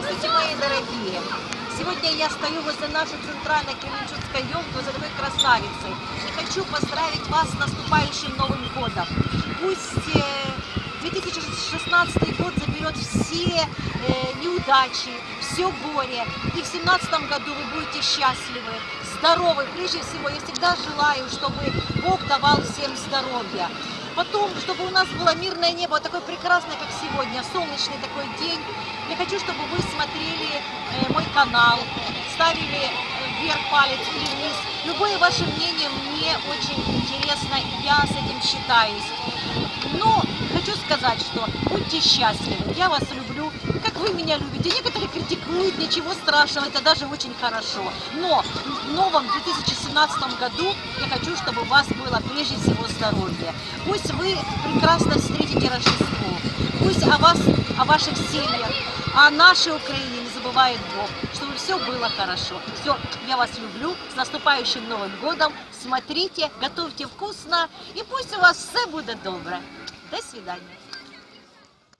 Здравствуйте, мои дорогие! Сегодня я стою возле нашей центральной Кременчугской елки, возле такой красавицы. И хочу поздравить вас с наступающим Новым годом. Пусть э, 2016 год заберет все э, неудачи, все горе. И в 2017 году вы будете счастливы, здоровы. Прежде всего, я всегда желаю, чтобы Бог давал всем здоровья. Потом, чтобы у нас было мирное небо, такое прекрасное, как сегодня, солнечный такой день. Хочу, чтобы вы смотрели э, мой канал, ставили э, вверх палец или вниз. Любое ваше мнение мне очень интересно, я с этим считаюсь. Но хочу сказать, что будьте счастливы, я вас люблю, как вы меня любите. Некоторые критикуют, ничего страшного, это даже очень хорошо. Но в новом 2017 году я хочу, чтобы у вас было прежде всего здоровье. Пусть вы прекрасно встретите Рождество, пусть о вас, о ваших семьях, о нашей Украине не забывает Бог, чтобы все было хорошо. Все, я вас люблю, с наступающим Новым годом. Смотрите, готовьте вкусно, и пусть у вас все будет добре. До свидания.